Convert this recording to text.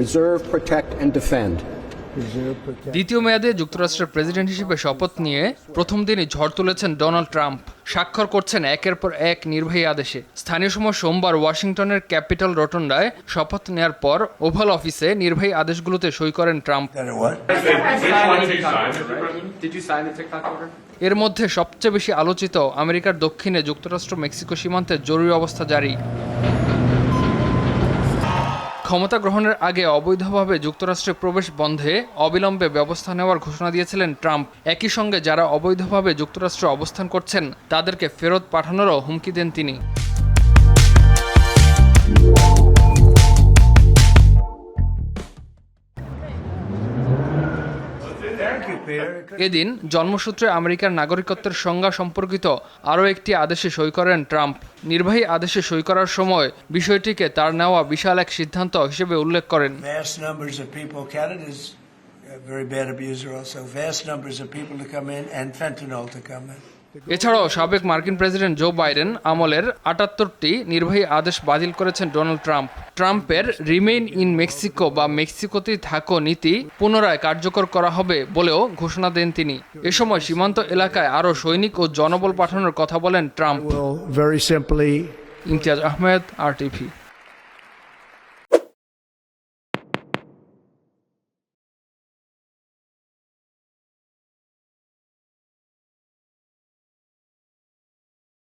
preserve, protect, and defend. দ্বিতীয় মেয়াদে যুক্তরাষ্ট্রের প্রেসিডেন্ট হিসেবে শপথ নিয়ে প্রথম দিনই ঝড় তুলেছেন ডোনাল্ড ট্রাম্প। স্বাক্ষর করছেন একের পর এক নির্বাহী আদেশে। স্থানীয় সময় সোমবার ওয়াশিংটনের ক্যাপিটাল রোটন্ডায় শপথ নেয়ার পর ওভাল অফিসে নির্বাহী আদেশগুলোতে সই করেন ট্রাম্প? এর মধ্যে সবচেয়ে বেশি আলোচিত আমেরিকার দক্ষিণে যুক্তরাষ্ট্র মেক্সিকো সীমান্তে জরুরি অবস্থা জারি। ক্ষমতা গ্রহণের আগে অবৈধভাবে যুক্তরাষ্ট্রে প্রবেশ বন্ধে অবিলম্বে ব্যবস্থা নেওয়ার ঘোষণা দিয়েছিলেন ট্রাম্প। একই সঙ্গে যারা অবৈধভাবে যুক্তরাষ্ট্রে অবস্থান করছেন, তাদেরকে ফেরত পাঠানোরও হুমকি দেন তিনি। এদিন জন্মসূত্রে আমেরিকার নাগরিকত্বের সংজ্ঞা সম্পর্কিত আরও একটি আদেশে সই করেন ট্রাম্প। নির্বাহী আদেশে সই করার সময় বিষয়টিকে তার নেওয়া বিশাল এক সিদ্ধান্ত হিসেবে উল্লেখ করেন। Very bad abuser also, vast numbers of people to come in and fentanyl to come in. এছাড়াও সাবেক মার্কিন প্রেসিডেন্ট জো বাইডেন আমলের আটাত্তরটি নির্বাহী আদেশ বাতিল করেছেন ডোনাল্ড ট্রাম্প। ট্রাম্পের রিমেইন ইন মেক্সিকো বা মেক্সিকোতেই থাকো নীতি পুনরায় কার্যকর করা হবে বলেও ঘোষণা দেন তিনি। এ সময় সীমান্ত এলাকায় আরও সৈনিক ও জনবল পাঠানোর কথা বলেন Trump. Imtiaz Ahmed R TV